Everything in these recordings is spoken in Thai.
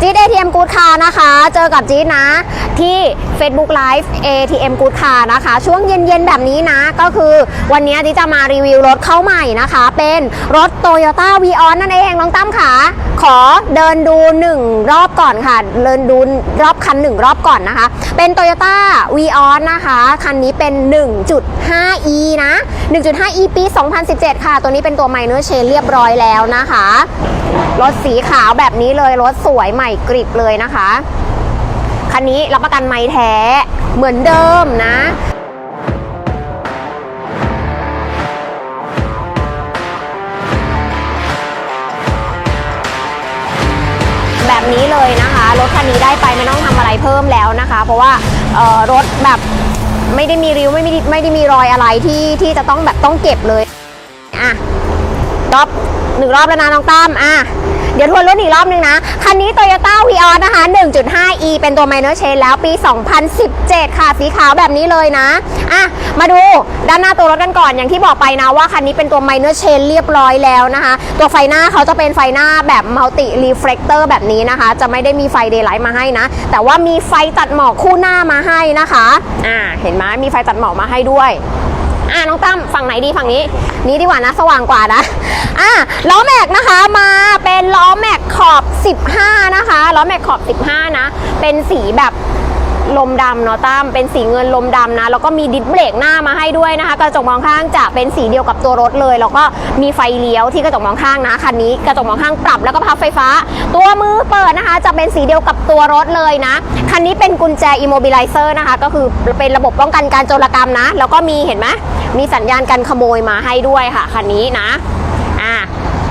จี๊ด ATM Good Car นะคะ เจอกับจี๊ดนะ ที่ Facebook Live ATM Good Car นะคะ ช่วงเย็นๆ แบบนี้นะ ก็คือวันนี้จี๊ดจะมารีวิวรถเข้าใหม่นะคะ เป็นรถ Toyota v ีออนนั่นเอง น้องตั้มค่ะขอเดินดู 1 รอบก่อนค่ะ เดินดูรอบคัน 1 รอบก่อนนะคะ เป็น Toyota v ีออนนะคะ คันนี้เป็น 1.5e นะ 1.5e ปี 2017 ค่ะ ตัวนี้เป็นตัว Minor Change เรียบร้อยแล้วนะคะ รถสีขาวแบบนี้เลย รถสวยใหม่กริบเลยนะคะ คันนี้รับประกันไม้แท้เหมือนเดิมนะแบบนี้เลยนะคะ รถคันนี้ได้ไปไม่ต้องทำอะไรเพิ่มแล้วนะคะ เพราะว่าเออรถแบบไม่ได้มีริ้วไม่ได้ไม่ได้มีรอยอะไรที่ที่จะต้องแบบต้องเก็บเลยอะรอบหนึ่งรอบแล้วนะน้องตั้มอะ เดี๋ยวทวนรถอีกรอบนึงนะ คันนี้ Toyota v ีออนะคะ 1.5e เป็นตัว minor change แล้วปี 2017 ค่ะ สีขาวแบบนี้เลยนะ อะ มาดูด้านหน้าตัวรถกันก่อน อย่างที่บอกไปนะว่าคันนี้เป็นตัว minor change เรียบร้อยแล้วนะคะ ตัวไฟหน้าเขาจะเป็นไฟหน้าแบบ multi reflector แบบนี้นะคะ จะไม่ได้มีไฟ daylight มาให้นะ แต่ว่ามีไฟตัดหมอกคู่หน้ามาให้นะคะ อ่า เห็นไหมมีไฟตัดหมอกมาให้ด้วย อะน้องตั้มฝั่งไหนดีฝั่งนี้ นี้ดีกว่านะ สว่างกว่านะอะล้อแม็กนะคะมาเป็นล้อแม็กขอบ 15 นะคะล้อแม็กขอบ 15 นะ เป็นสีแบบ ลมดำเนาะตั้มเป็นสีเงินลมดำนะ แล้วก็มีดิสเบรกหน้ามาให้ด้วยนะคะ กระจกมองข้างจะเป็นสีเดียวกับตัวรถเลย แล้วก็มีไฟเลี้ยวที่กระจกมองข้างนะคันนี้กระจกมองข้างปรับแล้วก็พับไฟฟ้า ตัวมือเปิดนะคะ จะเป็นสีเดียวกับตัวรถเลยนะคันนี้เป็นกุญแจ immobilizer นะคะ ก็คือเป็นระบบป้องกันการโจรกรรมนะ แล้วก็มีเห็นไหมมีสัญญาณการขโมยมาให้ด้วยค่ะคันนี้นะอะ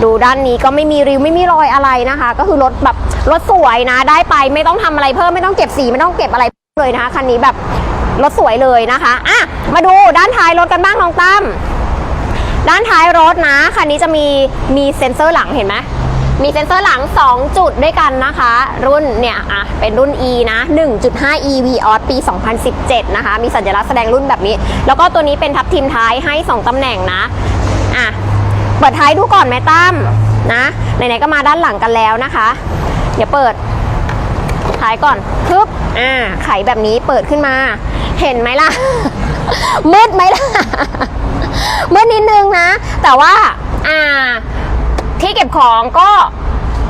ดูด้านนี้ก็ไม่มีริ้วไม่มีรอยอะไรนะคะ ก็คือรถแบบรถสวยนะ ได้ไปไม่ต้องทำอะไรเพิ่มไม่ต้องเก็บสีไม่ต้องเก็บอะไร เลยนะคะคันนี้แบบรถสวยเลยนะคะอะมาดูด้านท้ายรถกันบ้างน้องตั้มด้านท้ายรถนะคันนี้จะมีมีเซ็นเซอร์หลังเห็นไหมมีเซ็นเซอร์หลัง 2 จุดด้วยกันนะคะ รุ่นเนี่ยอะเป็นรุ่น E นะ 1.5 EV o s ปี 2017 นะคะ มีสัญลักษณ์แสดงรุ่นแบบนี้ แล้วก็ตัวนี้เป็นทับทิมท้ายให้ 2 ตำแหน่งนะอะเปิดท้ายดูก่อนแม่ตั้มนะไหนๆก็มาด้านหลังกันแล้วนะคะ เดี๋ยวเปิด ท้ายก่อนทึบอ่าไขแบบนี้เปิดขึ้นมา เห็นไหมล่ะ มืดไหมล่ะ มืดนิดนึงนะ แต่ว่าอ่าที่เก็บของก็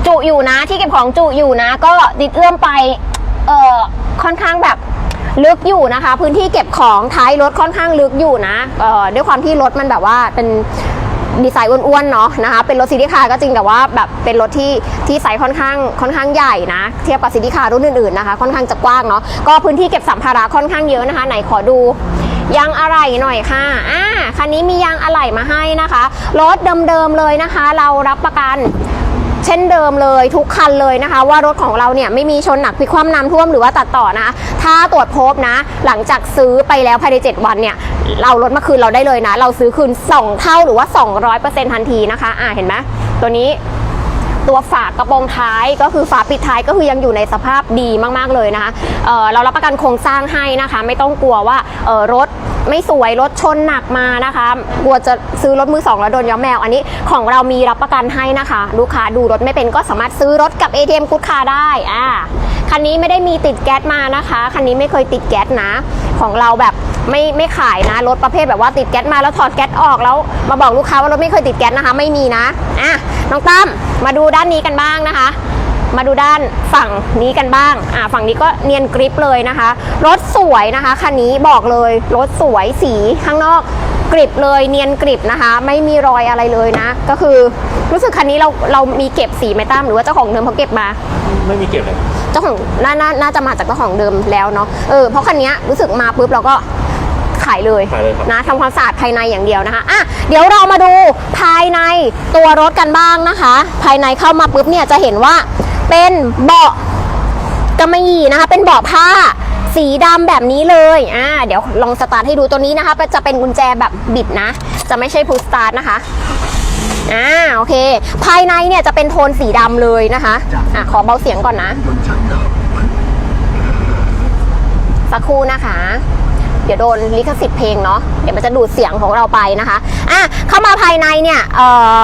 จุอยู่นะ ที่เก็บของจุอยู่นะ ก็ดิดเอื้อมไปเอ่อค่อนข้างแบบลึกอยู่นะคะ พื้นที่เก็บของท้ายรถค่อนข้างลึกอยู่นะเอ่อด้วยความที่รถมันแบบว่าเป็น ดีไซน์อ้วนๆเนาะนะคะเป็นรถซีดีคาร์ก็จริงแต่ว่าแบบเป็นรถที่ที่ไซส์ค่อนข้างค่อนข้างใหญ่นะ เทียบกับซีดีคาร์รุ่นอื่นๆนะคะค่อนข้างจะกว้างเนาะก็พื้นที่เก็บสัมภาระค่อนข้างเยอะนะคะ ไหนขอดูยางอะไหล่หน่อยค่ะ อ่า คันนี้มียางอะไหล่มาให้นะคะ รถเดิมๆเลยนะคะ เรารับประกัน เช่นเดิมเลยทุกคันเลยนะคะ ว่ารถของเราเนี่ยไม่มีชนหนักพิกความน้ำท่วมหรือว่าตัดต่อนะคะถ้าตรวจพบนะ หลังจากซื้อไปแล้วภายใน 7 วันเนี่ยเรารถมาคืนเราได้เลยนะ เราซื้อคืน 2 เท่าหรือว่า 200%ทันทีนะคะอ่าเห็นไหมตัวนี้ ตัวฝากระโปรงท้ายก็คือฝาปิดท้ายก็คือยังอยู่ในสภาพดีมากๆเลยนะคะเเรารับประกันโครงสร้างให้นะคะ ไม่ต้องกลัวว่ารถไม่สวยรถชนหนักมานะคะกลัวจะซื้อรถมือสองแล้วโดนย้อมแมว อันนี้ของเรามีรับประกันให้นะคะ ลูกค้าดูรถไม่เป็นก็สามารถซื้อรถกับ ATM กุดคาได้อ่าคันนี้ไม่ได้มีติดแก๊สมานะคะ คันนี้ไม่เคยติดแก๊สนะ ของเราแบบไม่ไม่ขายนะรถประเภทแบบว่าติดแก๊สมาแล้วถอดแก๊สออกแล้วมาบอกลูกค้าว่ารถไม่เคยติดแก๊สนะคะ ไม่มีนะอะน้องตั้มมาดูด้านนี้กันบ้างนะคะ มาดูด้านฝั่งนี้กันบ้างอ่าฝั่งนี้ก็เนียนกริปเลยนะคะ รถสวยนะคะคันนี้บอกเลยรถสวยสีข้างนอกกริบเลยเนียนกริบนะคะ ไม่มีรอยอะไรเลยนะ ก็คือรู้สึกคันนี้เราเรามีเก็บสีไหมตั้มหรือว่าเจ้าของเดิมเขาเก็บมา ไม่มีเก็บเลย เจ้าของน่าน่าน่าจะมาจากเจ้าของเดิมแล้วเนาะเออเพราะคันนี้รู้สึกมาปุ๊บเราก็ขายเลยขายเลยครับ นะทำความสะอาดภายในอย่างเดียวนะคะอะเดี๋ยวเรามาดูภายในตัวรถกันบ้างนะคะ ภายในเข้ามาปุ๊บเนี่ยจะเห็นว่าเป็นเบาะกำมะหยี่นะคะ เป็นเบาะผ้าสีดำแบบนี้เลย อ่า เดี๋ยวลองสตาร์ทให้ดูตัวนี้นะคะ จะเป็นกุญแจแบบบิดนะ จะไม่ใช่พุชสตาร์ทนะคะ อ่าโอเค ภายในเนี่ยจะเป็นโทนสีดำเลยนะคะอะขอเบาเสียงก่อนนะ สักครู่นะคะ เดี๋ยวโดนลิขสิทธิ์เพลงเนาะเดี๋ยวมันจะดูดเสียงของเราไปนะคะอะเข้ามาภายในเนี่ยเอ่อ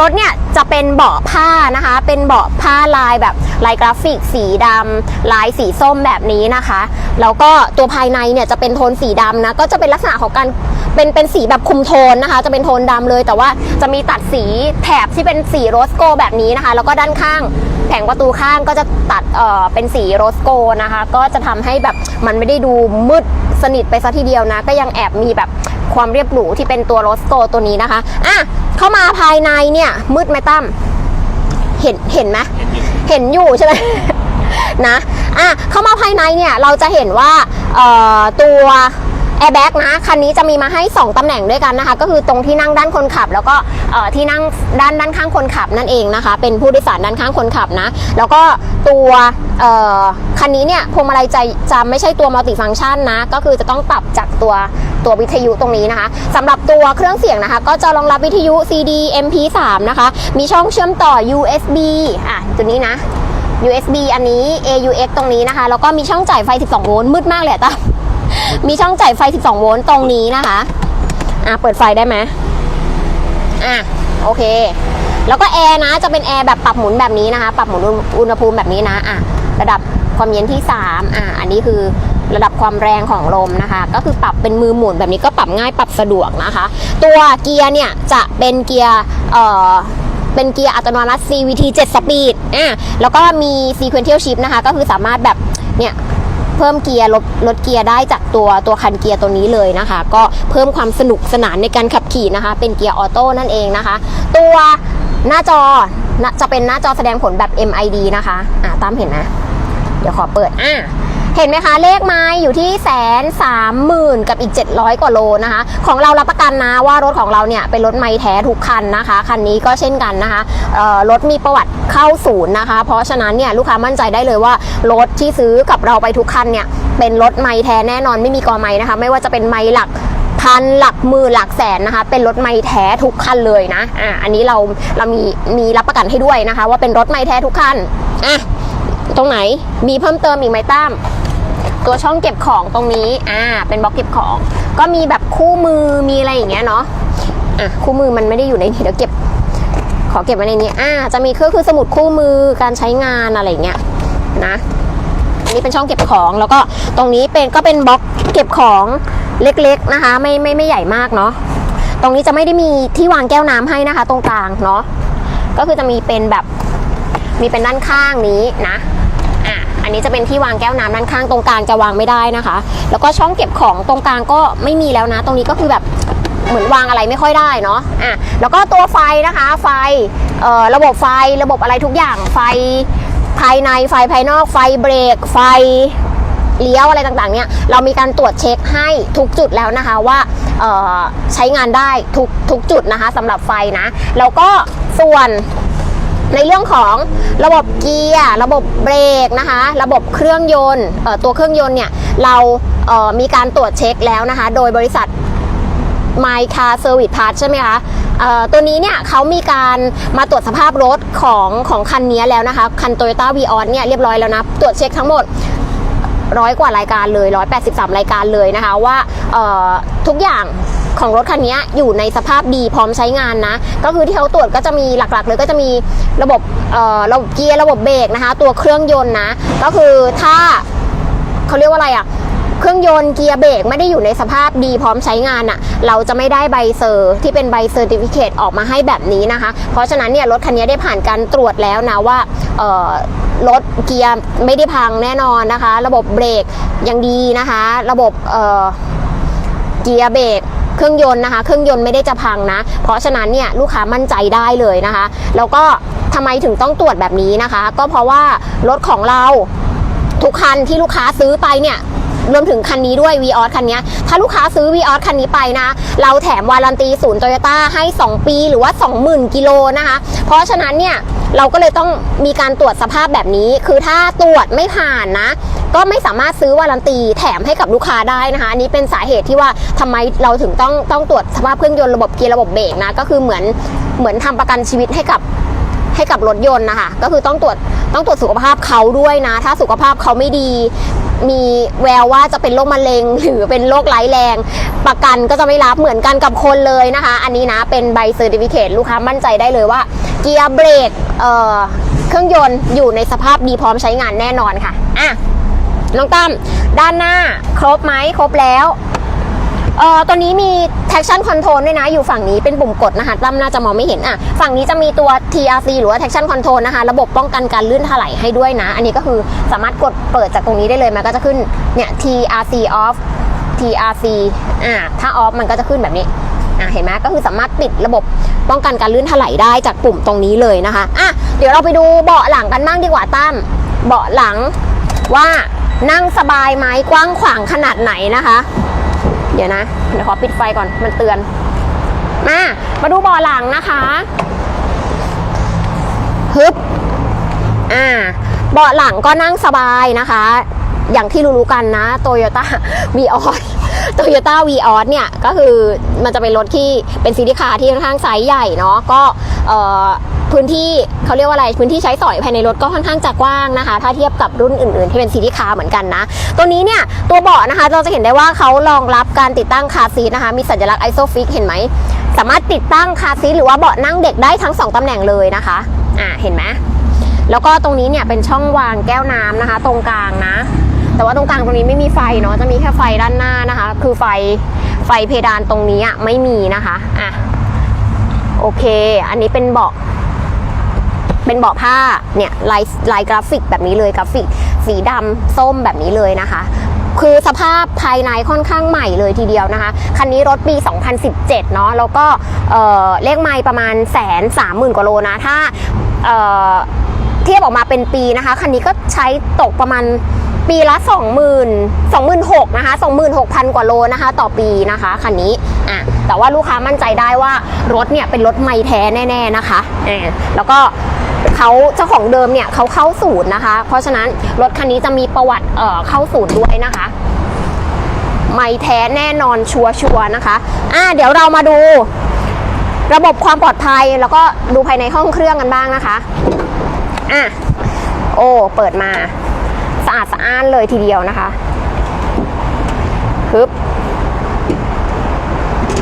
รถเนี่ยจะเป็นเบาะผ้านะคะ เป็นเบาะผ้าลายแบบลายกราฟิกสีดำลายสีส้มแบบนี้นะคะ แล้วก็ตัวภายในเนี่ยจะเป็นโทนสีดำนะก็จะเป็นลักษณะของการเป็นเป็นสีแบบคุมโทนนะคะ จะเป็นโทนดำเลย แต่ว่าจะมีตัดสีแถบที่เป็นสีโรสโกแบบนี้นะคะ แล้วก็ด้านข้างแผงประตูข้างก็จะตัดเอ่อเป็นสีโรสโกนะคะ ก็จะทำให้แบบมันไม่ได้ดูมืด สนิทไปซะทีเดียวนะ ก็ยังแอบมีแบบความเรียบหรูที่เป็นตัวโรสโกตัวนี้นะคะ อะ เข้ามาภายในเนี่ย มืดไหมตั้ม เห็น เห็นไหมเห็นอยู่ใช่ไหม นะ อะ เข้ามาภายในเนี่ย เราจะเห็นว่าเอ่อตัว แอร์แบ็กนะ คันนี้จะมีมาให้ 2ตำแหน่งด้วยกันนะคะ ก็คือตรงที่นั่งด้านคนขับ แล้วก็ที่นั่งด้านด้านข้างคนขับนั่นเองนะคะ เป็นผู้โดยสารด้านข้างคนขับนะ แล้วก็ตัวคันนี้เนี่ยพวงมาลัยจะจะไม่ใช่ตัวมัลติฟัง c t ชันนะ ก็คือจะต้องปรับจากตัวตัววิทยุตรงนี้นะคะสำหรับตัวเครื่องเสียงนะคะ ก็จะรองรับวิทยุ CD MP3 นะคะ มีช่องเชื่อมต่อ USB อะตัวนี้นะ USB อันนี้ AUX ตรงนี้นะคะ แล้วก็มีช่องจ่ายไฟ 12 โวลต์มืดมากเลยตั้ม มีช่องจ่ายไฟ 12 โวลต์ตรงนี้นะคะ อะ เปิดไฟได้ไหมอะ โอเค แล้วก็แอร์นะ จะเป็นแอร์แบบปรับหมุนแบบนี้นะคะ ปรับหมุนอุณหภูมิแบบนี้นะ อะ ระดับความเย็นที่ 3 อะ อันนี้คือระดับความแรงของลมนะคะ ก็คือปรับเป็นมือหมุนแบบนี้ก็ปรับง่ายปรับสะดวกนะคะ ตัวเกียร์เนี่ยจะเป็นเกียร์เอ่อเป็นเกียร์อัตโนมัติ CVT 7 สปีดอะแล้วก็มี sequential shift นะคะ ก็คือสามารถแบบเนี่ย เพิ่มเกียร์ลดลดเกียร์ได้จากตัวตัวคันเกียร์ตัวนี้เลยนะคะ ก็เพิ่มความสนุกสนานในการขับขี่นะคะ เป็นเกียร์ออโต้นั่นเองนะคะ ตัวหน้าจอจะเป็นหน้าจอแสดงผลแบบ MID นะคะอ่าตามเห็นนะ เดี๋ยวขอเปิดอ่า เห็นไหมคะ เลขไม้อยู่ที่แสนสามหมื่นกับอีก 700 กว่าโลนะคะ ของเรารับประกันนะว่ารถของเราเนี่ยเป็นรถไม้แท้ทุกคันนะคะ คันนี้ก็เช่นกันนะคะรถมีประวัติเข้าศูนย์นะคะ เพราะฉะนั้นเนี่ยลูกค้ามั่นใจได้เลยว่ารถที่ซื้อกับเราไปทุกคันเนี่ยเป็นรถไม้แท้แน่นอนไม่มีกอไม้นะคะ ไม่ว่าจะเป็นไม้หลักพันหลักหมื่นหลักแสนนะคะ เป็นรถไม้แท้ทุกคันเลยนะอะอันนี้เราเรามีมีรับประกันให้ด้วยนะคะ ว่าเป็นรถไม้แท้ทุกคันอะตรงไหนมีเพิ่มเติมอีกไหมตั้ม ตัวช่องเก็บของตรงนี้ อ่า เป็นบล็อกเก็บของ ก็มีแบบคู่มือ มีอะไรอย่างเงี้ยเนาะ อะ คู่มือมันไม่ได้อยู่ในนี้เดี๋ยวเก็บ ขอเก็บไว้ในนี้ อ่า จะมีก็คือสมุดคู่มือ การใช้งานอะไรอย่างเงี้ยนะ อันนี้เป็นช่องเก็บของ แล้วก็ตรงนี้เป็นก็เป็นบล็อกเก็บของเล็กๆนะคะ ไม่ไม่ไม่ใหญ่มากเนาะ ตรงนี้จะไม่ได้มีที่วางแก้วน้ำให้นะคะ ตรงกลางเนาะ ก็คือจะมีเป็นแบบ มีเป็นด้านข้างนี้นะ อันนี้จะเป็นที่วางแก้วน้ำด้านข้างตรงกลางจะวางไม่ได้นะคะ แล้วก็ช่องเก็บของตรงกลางก็ไม่มีแล้วนะ ตรงนี้ก็คือแบบเหมือนวางอะไรไม่ค่อยได้เนาะอะแล้วก็ตัวไฟนะคะ ไฟระบบไฟระบบอะไรทุกอย่างไฟภายในไฟภายนอกไฟเบรก ไฟเลี้ยวอะไรต่างๆเนี่ยเรามีการตรวจเช็คให้ทุกจุดแล้วนะคะว่าใช้งานได้ทุกทุกจุดนะคะสำหรับไฟนะ แล้วก็ส่วน ในเรื่องของระบบเกียร์ ระบบเบรกนะคะ ระบบเครื่องยนต์ตัวเครื่องยนต์เนี่ยเรามีการตรวจเช็คแล้วนะคะ โดยบริษัท My Car Service Part ใช่ไหมคะตัวนี้เนี่ยเขามีการมาตรวจสภาพรถของของคันนี้แล้วนะคะ คัน Toyota v ีออเนี่ยเรียบร้อยแล้วนะ ตรวจเช็คทั้งหมดร้อยกว่ารายการเลย 183 รายการเลยนะคะว่าทุกอย่าง ของรถคันนี้อยู่ในสภาพดีพร้อมใช้งานนะ ก็คือที่เขาตรวจก็จะมีหลักๆ เลยก็จะมีระบบเอ่อระบบเกียร์ระบบเบรกนะคะ ตัวเครื่องยนต์นะ ก็คือถ้าเขาเรียกว่าอะไรอะเครื่องยนต์เกียร์เบรกไม่ได้อยู่ในสภาพดีพร้อมใช้งานอะเราจะไม่ได้ใบเซอร์ที่เป็นใบเซอร์ติฟิเคตออกมาให้แบบนี้นะคะ เพราะฉะนั้นเนี่ยรถคันนี้ได้ผ่านการตรวจแล้วนะว่ารถเกียร์ไม่ได้พังแน่นอนนะคะ ระบบเบรกยังดีนะคะ ระบบเเกียร์เบรก เครื่องยนต์นะคะ เครื่องยนต์ไม่ได้จะพังนะ เพราะฉะนั้นเนี่ยลูกค้ามั่นใจได้เลยนะคะ แล้วก็ทำไมถึงต้องตรวจแบบนี้นะคะ ก็เพราะว่ารถของเราทุกคันที่ลูกค้าซื้อไปเนี่ยรวมถึงคันนี้ด้วย v ีออสคันนี้ ถ้าลูกค้าซื้อ v ีออสคันนี้ไปนะ เราแถมวารันตีศูนย์โตโยต้าให้ 2 ปีหรือว่า 20,000 กิโลนะคะ เพราะฉะนั้นเนี่ย เราก็เลยต้องมีการตรวจสภาพแบบนี้ คือถ้าตรวจไม่ผ่านนะ ก็ไม่สามารถซื้อวารันตีแถมให้กับลูกค้าได้นะคะอันนี้เป็นสาเหตุที่ว่าทำไมเราถึงต้องต้องตรวจสภาพเครื่องยนต์ระบบเกียร์ระบบเบรกนะก็คือเหมือนเหมือนทำประกันชีวิตให้กับให้กับรถยนต์นะคะก็คือต้องตรวจต้องตรวจสุขภาพเขาด้วยนะ ถ้าสุขภาพเขาไม่ดี มีแววว่าจะเป็นโรคมะเร็ง หรือเป็นโรคร้ายแรง ประกันก็จะไม่รับเหมือนกันกับคนเลยนะคะ อันนี้นะเป็นใบเซอร์ติฟิเคตลูกค้ามั่นใจได้เลยว่า เกียร์เบรกเเครื่องยนต์อยู่ในสภาพดีพร้อมใช้งานแน่นอนค่ะอะน้องตั้มด้านหน้าครบไหมครบแล้ว เอ่อตัวนี้มี traction control ด้วยนะ อยู่ฝั่งนี้เป็นปุ่มกดนะคะตั้มน่าจะมองไม่เห็นอะฝั่งนี้จะมีตัว TRC หรือว่า traction control นะคะ ระบบป้องกันการลื่นถลายให้ด้วยนะ อันนี้ก็คือสามารถกดเปิดจากตรงนี้ได้เลย มันก็จะขึ้นเนี่ย TRC off TRC อ่าถ้า off มันก็จะขึ้นแบบนี้อะเห็นไหมก็คือสามารถปิดระบบป้องกันการลื่นถลายได้จากปุ่มตรงนี้เลยนะคะอะเดี๋ยวเราไปดูเบาะหลังกันบ้างดีกว่าตั้มเบาะหลังว่านั่งสบายไหมกว้างขวางขนาดไหนนะคะ เดี๋ยวนะ เดี๋ยวขอปิดไฟก่อน มันเตือน มามาดูเบาะหลังนะคะฮึบอ่าเบาะหลังก็นั่งสบายนะคะ อย่างที่รู้ๆกันนะโตโยต้าวีออสโตโยต้าวีออสเนี่ย ก็คือมันจะเป็นรถที่เป็นซีดีคาร์ที่ค่อนข้างไซส์ใหญ่เนาะก็เอ่อ พื้นที่เขาเรียกว่าอะไรพื้นที่ใช้สอยภายในรถก็ค่อนข้างจะกว้างนะคะ ถ้าเทียบกับรุ่นอื่นๆ ที่เป็นซีดีคาร์เหมือนกันนะ ตัวนี้เนี่ยตัวเบาะนะคะเราจะเห็นได้ว่าเขารองรับการติดตั้งคาซีนะคะ มีสัญลักษณ์ไอโซฟิกเห็นไหม สามารถติดตั้งคาซีหรือว่าเบาะนั่งเด็กได้ทั้งสองตำแหน่งเลยนะคะอ่าเห็นไหมแล้วก็ตรงนี้เนี่ยเป็นช่องวางแก้วน้ำนะคะ ตรงกลางนะ แต่ว่าตรงกลางตรงนี้ไม่มีไฟเนาะจะมีแค่ไฟด้านหน้านะคะ คือไฟไฟเพดานตรงนี้อะไม่มีนะคะอะโอเค อันนี้เป็นเบาะ เป็นเบาะผ้าเนี่ยลายลายกราฟิกแบบนี้เลยกราฟิก สีดำส้มแบบนี้เลยนะคะคือสภาพภายในค่อนข้างใหม่เลยทีเดียวนะคะ คันนี้รถปี 2017 เนาะแล้วก็เเลขไมล์ประมาณแสนสามหมื่นกว่าโลนะ ถ้าเเทียบออกมาเป็นปีนะคะ คันนี้ก็ใช้ตกประมาณปีละ 20,000 26,000นะคะ26,000 กว่าโลนะคะ ต่อปีนะคะคันนี้อะแต่ว่าลูกค้ามั่นใจได้ว่ารถเนี่ยเป็นรถไม่แท้แน่ ๆนะคะแล้วก็ เขาเจ้าของเดิมเนี่ยเขาเข้าศูนย์นะคะ เพราะฉะนั้นรถคันนี้จะมีประวัติเเข้าศูนย์ด้วยนะคะไม่แท้แน่นอนชัวร์ๆนะคะอะเดี๋ยวเรามาดู ระบบความปลอดภัยแล้วก็ดูภายในห้องเครื่องกันบ้างนะคะอะโอ้เปิดมาสะอาดสะอ้านเลยทีเดียวนะคะฮึบ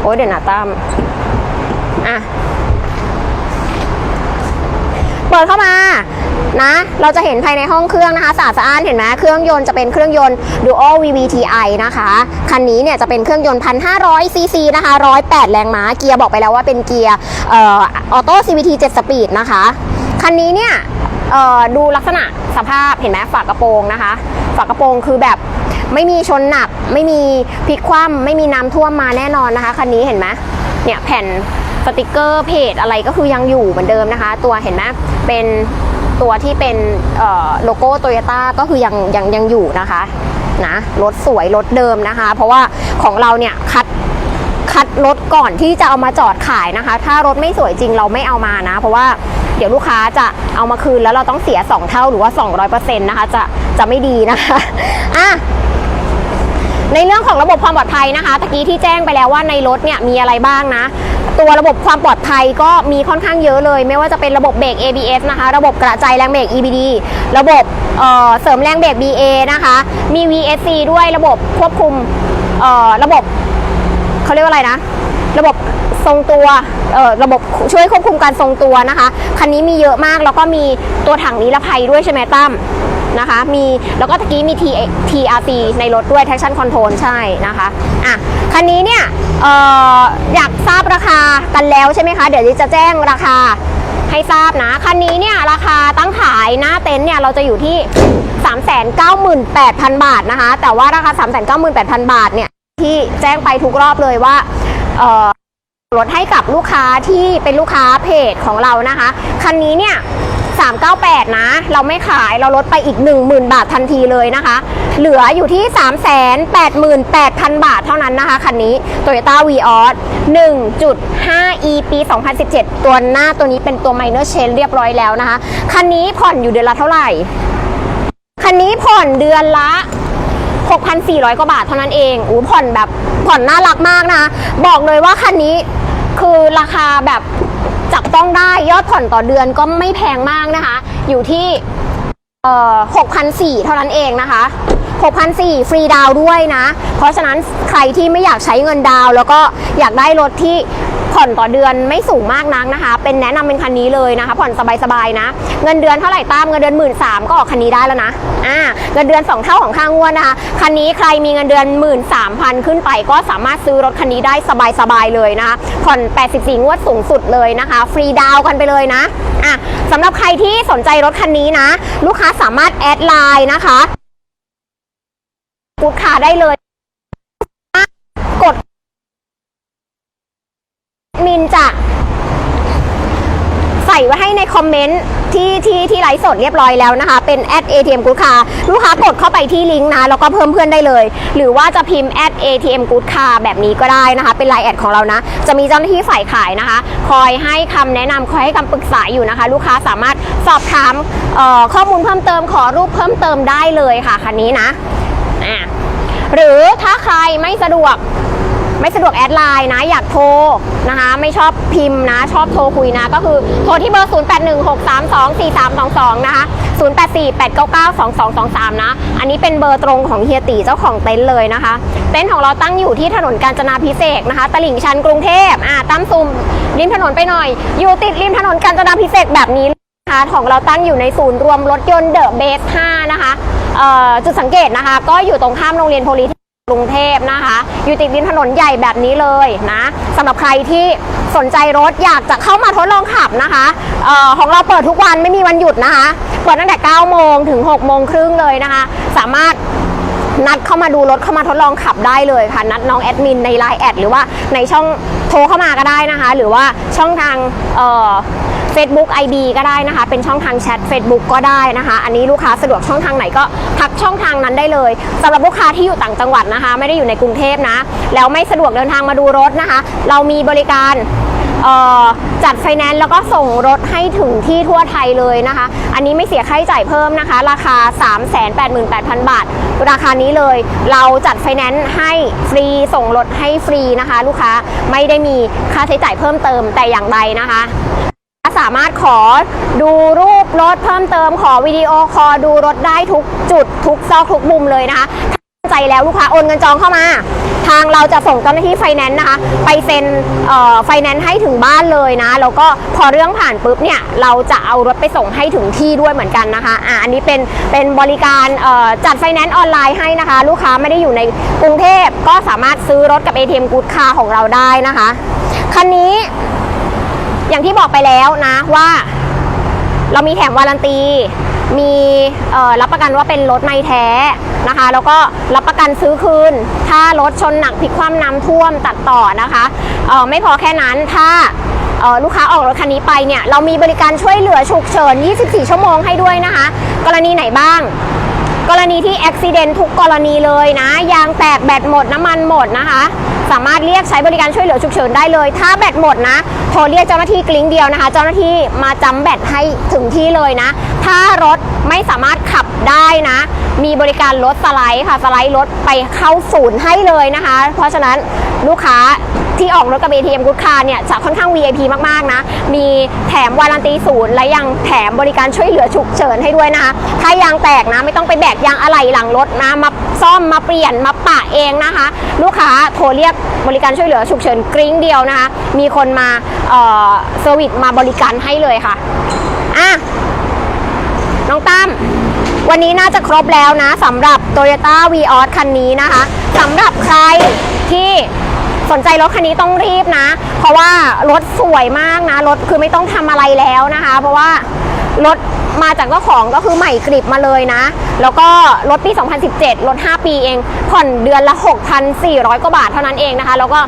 โอ้เดี๋ยวนะตั้มอะ เปิดเข้ามานะ เราจะเห็นภายในห้องเครื่องนะคะสะอาดสะอ้านเห็นไหมเครื่องยนต์จะเป็นเครื่องยนต์ Dual VVTi นะคะ คันนี้เนี่ยจะเป็นเครื่องยนต์1,500ซีซีนะคะ 108 แรงม้า เกียร์บอกไปแล้วว่าเป็นเกียร์ออโต้ CVT 7 สปีดนะคะ คันนี้เนี่ยดูลักษณะสภาพเห็นไหมฝากระโปรงนะคะ ฝากระโปรงคือแบบไม่มีชนหนัก ไม่มีพลิกคว่ำไม่มีน้ำท่วมมาแน่นอนนะคะ คันนี้เห็นไหมเนี่ยแผ่น สติกเกอร์เพจอะไรก็คือยังอยู่เหมือนเดิมนะคะ ตัวเห็นไหมเป็นตัวที่เป็นโลโก้โตโยต้าก็คือยังยังยังอยู่นะคะนะรถสวยรถเดิมนะคะ เพราะว่าของเราเนี่ยคัดคัดรถก่อนที่จะเอามาจอดขายนะคะ ถ้ารถไม่สวยจริงเราไม่เอามานะ เพราะว่าเดี๋ยวลูกค้าจะเอามาคืนแล้วเราต้องเสีย 2 เท่าหรือว่า 200%นะคะจะจะไม่ดีนะคะอะในเรื่องของระบบความปลอดภัยนะคะตะกี้ที่แจ้งไปแล้วว่าในรถเนี่ยมีอะไรบ้างนะ ตัวระบบความปลอดภัยก็มีค่อนข้างเยอะเลย ไม่ว่าจะเป็นระบบเบรก ABS นะคะ ระบบกระจายแรงเบรก EBD ระบบเเสริมแรงเบรก BA นะคะ มี VSC ด้วยระบบควบคุมเอ่อระบบเขาเรียกว่าอะไรนะ ระบบทรงตัวเอ่อระบบช่วยควบคุมการทรงตัวนะคะ คันนี้มีเยอะมากแล้วก็มีตัวถังนิรภัยด้วยใช่ไหมตั้ม นะคะ มีแล้วก็ตะกี้มี T TRC ในรถด้วย traction control ใช่นะคะอะคันนี้เนี่ยอออยากทราบราคากันแล้วใช่ไหมคะ เดี๋ยวจะแจ้งราคาให้ทราบนะ คันนี้เนี่ยราคาตั้งขายหน้าเต็นท์เนี่ยเราจะอยู่ที่ 398,000 บาทนะคะ แต่ว่าราคา 398,000 บาทเนี่ยที่แจ้งไปทุกรอบเลยว่าลดให้กับลูกค้าที่เป็นลูกค้าเพจของเรานะคะ คันนี้เนี่ย 398 นะ เราไม่ขายเราลดไปอีก 10,000 บาททันทีเลยนะคะ เหลืออยู่ที่ 388,000 บาทเท่านั้นนะคะ คันนี้ Toyota v ีออส1.5 e ปี 2017 ตัวหน้าตัวนี้เป็นตัว minor change เรียบร้อยแล้วนะคะ คันนี้ผ่อนอยู่เดือนละเท่าไหร่ คันนี้ผ่อนเดือนละ6,400 กว่าบาทเท่านั้นเองอู้ผ่อนแบบผ่อนน่ารักมากนะ บอกเลยว่าคันนี้คือราคาแบบ จับต้องได้ยอดผ่อนต่อเดือนก็ไม่แพงมากนะคะ อยู่ที่เอ่อ6,400 เท่านั้นเองนะคะ 6,400 ฟรีดาวด้วยนะ เพราะฉะนั้นใครที่ไม่อยากใช้เงินดาว แล้วก็อยากได้รถที่ผ่อนต่อเดือนไม่สูงมากนักนะคะ เป็นแนะนำเป็นคันนี้เลยนะคะ ผ่อนสบายๆนะ เงินเดือนเท่าไหร่ตามเงินเดือนหมื่นสามก็ออกคันนี้ได้แล้วนะอ่าเงินเดือน 2 เท่าของค่างวดนะคะ คันนี้ใครมีเงินเดือน 1 3 0 0 0ขึ้นไปก็สามารถซื้อรถคันนี้ได้สบายๆเลยนะคะ ผ่อน 84 งวดสูงสุดเลยนะคะ ฟรีดาวกันไปเลยนะอะสำหรับใครที่สนใจรถคันนี้นะ ลูกค้าสามารถแอดไลน์นะคะ กูดคาได้เลย กด มินจะใส่ไว้ให้ในคอมเมนต์ที่ที่ที่ไลฟ์สดเรียบร้อยแล้วนะคะ เป็น at ATM Good Car ลูกค้ากดเข้าไปที่ลิงก์นะ แล้วก็เพิ่มเพื่อนได้เลย หรือว่าจะพิมพ์ at ATM Good Car แบบนี้ก็ได้นะคะ เป็นไลน์แอดของเรานะ จะมีเจ้าหน้าที่ฝ่ายขายนะคะ คอยให้คำแนะนำคอยให้คำปรึกษาอยู่นะคะ ลูกค้าสามารถสอบถามข้อมูลเพิ่มเติมขอรูปเพิ่มเติมได้เลยค่ะคันนี้นะ อะหรือถ้าใครไม่สะดวกไม่สะดวกแอดไลน์นะอยากโทรนะคะไม่ชอบพิมพ์นะ ชอบโทรคุยนะ ก็คือโทรที่เบอร์ 0816324322 นะคะ 0848992223 นะ อันนี้เป็นเบอร์ตรงของเฮียตีเจ้าของเต็นท์เลยนะคะ เต็นท์ของเราตั้งอยู่ที่ถนนกาญจนาพิเศษนะคะ ตลิ่งชันกรุงเทพอ่าตั้มซุมริมถนนไปหน่อย อยู่ติดริมถนนกาญจนาพิเศษแบบนี้นะคะของเราตั้งอยู่ในศูนย์รวมรถยนต์เดอะเบส5นะคะ จุดสังเกตนะคะ ก็อยู่ตรงข้ามโรงเรียนโพลีกรุงเทพนะคะ อยู่ติดริมถนนใหญ่แบบนี้เลยนะสำหรับใครที่สนใจรถอยากจะเข้ามาทดลองขับนะคะออของเราเปิดทุกวันไม่มีวันหยุดนะคะ เปิดตั้งแต่ 9 โมงถึง 6 โมงครึ่งเลยนะคะ สามารถนัดเข้ามาดูรถเข้ามาทดลองขับได้เลยค่ะ นัดน้องแอดมินในไลน์แอดหรือว่าในช่องโทรเข้ามาก็ได้นะคะ หรือว่าช่องทางเ Facebook ID ก็ได้นะคะ เป็นช่องทางแชท Facebook ก็ได้นะคะ อันนี้ลูกค้าสะดวกช่องทางไหนก็ทักช่องทางนั้นได้เลยสำหรับลูกค้าที่อยู่ต่างจังหวัดนะคะ ไม่ได้อยู่ในกรุงเทพนะ แล้วไม่สะดวกเดินทางมาดูรถนะคะ เรามีบริการจัดไฟแนนซ์แล้วก็ส่งรถให้ถึงที่ทั่วไทยเลยนะคะ อันนี้ไม่เสียค่าใช้จ่ายเพิ่มนะคะ ราคา 388,000 บาท ราคานี้เลย เราจัดไฟแนนซ์ให้ฟรี ส่งรถให้ฟรีนะคะ ลูกค้าไม่ได้มีค่าใช้จ่ายเพิ่มเติมแต่อย่างใดนะคะ สามารถขอดูรูปรถเพิ่มเติมขอวิดีโอคอดูรถได้ทุกจุด ทุกซอกทุกมุมเลยนะคะถ้าใจแล้วลูกค้าโอนเงินจองเข้ามา ทางเราจะส่งเจ้าหน้าที่ไฟแนนซ์นะคะ ไปเซ็นไฟแนนซ์ให้ถึงบ้านเลยนะ แล้วก็พอเรื่องผ่านปุ๊บเนี่ย เราจะเอารถไปส่งให้ถึงที่ด้วยเหมือนกันนะคะอ่าอันนี้เป็นเป็นบริการเอ่อจัดไฟแนนซ์ออนไลน์ให้นะคะ ลูกค้าไม่ได้อยู่ในกรุงเทพก็สามารถซื้อรถกับ ATM Good Car ของเราได้นะคะ คันนี้ อย่างที่บอกไปแล้วนะว่า เรามีแถมวารันตี มีรับประกันว่าเป็นรถไม่แท้นะคะ แล้วก็รับประกันซื้อคืน ถ้ารถชนหนักพลิกคว่ำน้ำท่วมตัดต่อนะคะไม่พอแค่นั้นถ้าลูกค้าออกรถคันนี้ไปเนี่ยเรามีบริการช่วยเหลือฉุกเฉิน 24 ชั่วโมงให้ด้วยนะคะ กรณีไหนบ้าง กรณีที่อุบิเหตุทุกกรณีเลยนะ ยางแตกแบตหมดน้ำมันหมดนะคะ สามารถเรียกใช้บริการช่วยเหลือฉุกเฉินได้เลย ถ้าแบตหมดนะโทรเรียกเจ้าหน้าที่กลิ้งเดียวนะคะ เจ้าหน้าที่มาจำแบตให้ถึงที่เลยนะ ถ้ารถไม่สามารถขับได้นะ มีบริการรถสไลด์ค่ะสไลด์รถไปเข้าศูนย์ให้เลยนะคะ เพราะฉะนั้นลูกค้าที่ออกรถกับ ATM Good Car เนี่ยจะค่อนข้าง VIP มากๆนะ มีแถมวารันตีศูนย์และยังแถมบริการช่วยเหลือฉุกเฉินให้ด้วยนะคะ ถ้ายางแตกนะไม่ต้องไปแบกยางอะไหล่หลังรถนะมา ซ่อมมาเปลี่ยนมาปะเองนะคะ ลูกค้าโทรเรียกบริการช่วยเหลือฉุกเฉินกริ้งเดียวนะคะ มีคนมาเซอร์วิสมาบริการให้เลยค่ะอะน้องตั้มวันนี้น่าจะครบแล้วนะสำหรับ Toyota v ีออคันนี้นะคะสำหรับใครที่สนใจรถคันนี้ต้องรีบนะ เพราะว่ารถสวยมากนะ รถคือไม่ต้องทำอะไรแล้วนะคะ เพราะว่ารถ มาจากเจ้าของก็คือใหม่กริบมาเลยนะ แล้วก็รถปี 2017 รถ 5 ปีเอง ผ่อนเดือนละ 6,400 กว่าบาทเท่านั้นเองนะคะ แล้วก็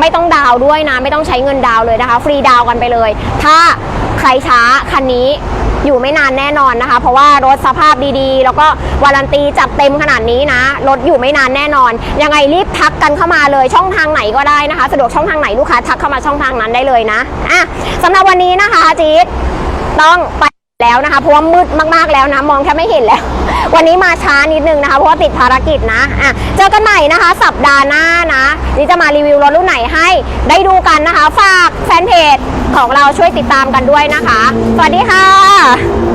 ไม่ต้องดาวด้วยนะ ไม่ต้องใช้เงินดาวเลยนะคะ ฟรีดาวกันไปเลย ถ้าใครช้าคันนี้อยู่ไม่นานแน่นอนนะคะ เพราะว่ารถสภาพดีๆ แล้วก็วารันตีจัดเต็มขนาดนี้นะ รถอยู่ไม่นานแน่นอน ยังไงรีบทักกันเข้ามาเลยช่องทางไหนก็ได้นะคะ สะดวกช่องทางไหนลูกค้าทักเข้ามาช่องทางนั้นได้เลยนะอะสำหรับวันนี้นะคะจี๊ดต้องไป แล้วนะคะ เพราะว่ามืดมากๆแล้วนะ มองแทบไม่เห็นแล้ว วันนี้มาช้านิดนึงนะคะ เพราะว่าติดภารกิจนะอะเจอกันใหม่นะคะ สัปดาห์หน้านะนี่จะมารีวิวรถรุ่นไหนให้ได้ดูกันนะคะ ฝากแฟนเพจของเราช่วยติดตามกันด้วยนะคะ สวัสดีค่ะ